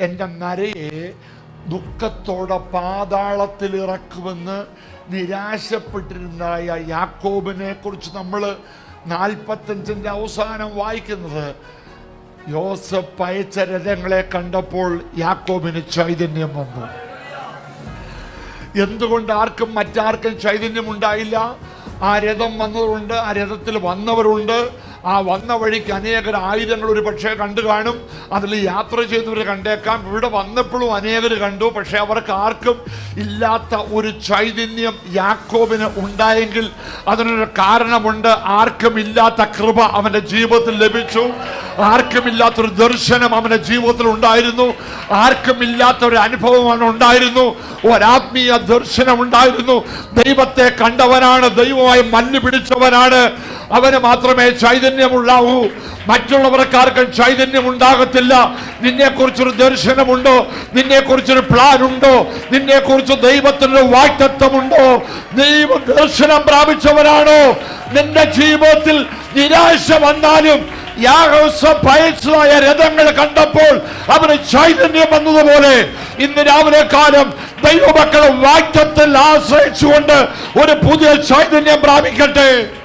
എന്റെ നരയെ ദുഃഖത്തോടെ പാതാളത്തിൽ ഇറക്കുമെന്ന് നിരാശപ്പെട്ടിരുന്നായ യാക്കോബിനെ കുറിച്ച് നമ്മൾ നാൽപ്പത്തഞ്ചിന്റെ അവസാനം വായിക്കുന്നത്. യോസഫ് അയച്ച രഥങ്ങളെ കണ്ടപ്പോൾ യാക്കോബിന് ചൈതന്യം വന്നു. എന്തുകൊണ്ട് ആർക്കും മറ്റാർക്കും ചൈതന്യം ഉണ്ടായില്ല? ആ രഥം വന്നതുണ്ട് ആ രഥത്തിൽ വന്നവരുണ്ട്. ആ വന്ന വഴിക്ക് അനേകർ ആയിരങ്ങൾ ഒരു പക്ഷേ കണ്ടു കാണും. അതിൽ യാത്ര ചെയ്തവർ കണ്ടേക്കാം. ഇവിടെ വന്നപ്പോഴും അനേകർ കണ്ടു. പക്ഷേ അവർക്ക് ആർക്കും ഇല്ലാത്ത ഒരു ചൈതന്യം യാക്കോബിന് ഉണ്ടായെങ്കിൽ അതിനൊരു കാരണമുണ്ട്. ആർക്കും ഇല്ലാത്ത കൃപ അവന്റെ ജീവിതത്തിൽ ലഭിച്ചു. ആർക്കും ഇല്ലാത്തൊരു ദർശനം അവന്റെ ജീവിതത്തിൽ ഉണ്ടായിരുന്നു. ആർക്കും ഇല്ലാത്ത ഒരു അനുഭവം അവൻ ഉണ്ടായിരുന്നു. ഒരാത്മീയ ദർശനം ഉണ്ടായിരുന്നു. ദൈവത്തെ കണ്ടവനാണ്. ദൈവമായി മല്ല് പിടിച്ചവനാണ്. അവന് മാത്രമേ ചൈതന്യമുള്ളാവൂ. മറ്റുള്ളവർക്കാർക്കും ചൈതന്യം ഉണ്ടാകത്തില്ല നിന്നെ കുറിച്ചൊരു ദർശനമുണ്ടോ? നിന്നെ കുറിച്ചൊരു പ്ലാൻ ഉണ്ടോ നിന്നെക്കുറിച്ച് കുറിച്ച് ദൈവത്തിന്റെ വാക്തത്വമുണ്ടോ? ദൈവ ദർശനം പ്രാപിച്ചവരാണോ നിന്റെ ജീവിതത്തിൽ നിരാശ വന്നാലും അയച്ചതായ രഥങ്ങൾ കണ്ടപ്പോൾ അവന് ചൈതന്യം വന്നതുപോലെ ഇന്ന് രാവിലെ കാലം ദൈവമക്കൾ വാക്യത്തിൽ ആശ്രയിച്ചുകൊണ്ട് ഒരു പുതിയ ചൈതന്യം പ്രാപിക്കട്ടെ.